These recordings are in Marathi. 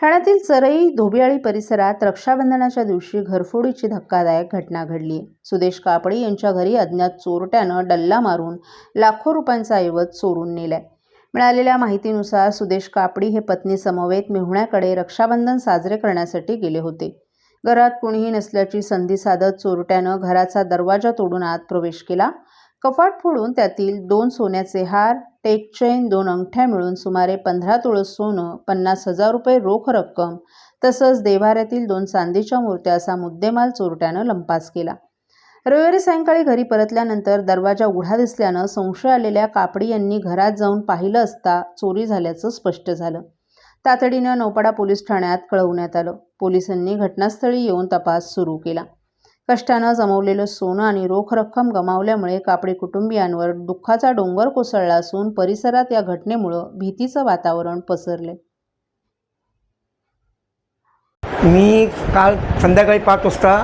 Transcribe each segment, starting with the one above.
ठाण्यातील चरई धोबियाळी परिसरात रक्षाबंधनाच्या दिवशी घरफोडीची धक्कादायक घटना घडली. सुदेश कापडी यांच्या घरी अज्ञात चोरट्यानं डल्ला मारून लाखो रुपयांचा ऐवज चोरून नेलाय. मिळालेल्या माहितीनुसार सुदेश कापडी हे पत्नी समवेत मेहुण्याकडे रक्षाबंधन साजरे करण्यासाठी गेले होते. घरात कुणीही नसल्याची संधी साधत चोरट्यानं घराचा दरवाजा तोडून आत प्रवेश केला. कपाट फोडून त्यातील दोन सोन्याचे हार टेक चेन दोन अंगठ्या मिळून सुमारे पंधरा तुळस सोनं पन्नास हजार रुपये रोख रक्कम तसंच देवाऱ्यातील दोन चांदीच्या मूर्त्या असा मुद्देमाल चोरट्यानं लंपास केला. रविवारी सायंकाळी घरी परतल्यानंतर दरवाजा उघडा दिसल्यानं संशय आलेल्या कापडी यांनी घरात जाऊन पाहिलं असता चोरी झाल्याचं स्पष्ट झालं. तातडीनं नौपाडा पोलीस ठाण्यात कळवण्यात आलं. पोलिसांनी घटनास्थळी येऊन तपास सुरू केला. कष्टानं जमवलेलं सोनं आणि रोख रक्कम गमावल्यामुळे कापडी कुटुंबियांवर दुःखाचा डोंगर कोसळला असून परिसरात या घटनेमुळं भीतीचं वातावरण पसरले. मी काल संध्याकाळी पाच वाजता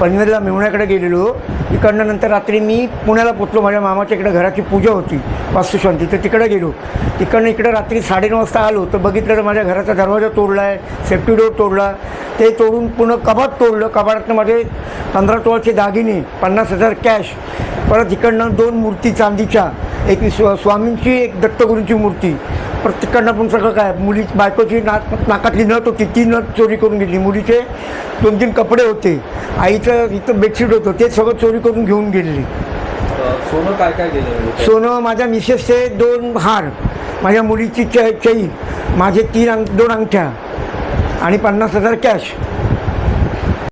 पनवेलला मेवण्याकडे गेलेलो. इकडनं नंतर रात्री मी पुण्याला पोचलो. माझ्या मामाच्या इकडे घराची पूजा होती वास्तुशांती. तर तिकडे गेलो. तिकडनं इकडे रात्री साडेनऊ वाजता आलो. तर बघितलं तर माझ्या घराचा दरवाजा तोडला आहे सेफ्टी डोर तोडला. ते तोडून पुन्हा कबाट तोडलं. कबाडातनं माझे पंधरा तोळाचे दागिने पन्नास हजार कॅश परत इकडनं दोन मूर्ती चांदीच्या एक स्वामींची एक दत्तगुरूंची मूर्ती. प्रत्येकांना पण सगळं काय मुली बायकोची नाक नाकातली नथ होती ती नथ चोरी करून घेतली. मुलीचे दोन तीन कपडे होते. आईचं इथं बेडशीट होतं ते सगळं चोरी करून घेऊन गेलेली. सोनं काय काय गेलं? सोनं माझ्या मिसेसचे दोन हार माझ्या मुलीची च चैन माझे तीन अंग दोन अंगठ्या आणि पन्नास हजार कॅश.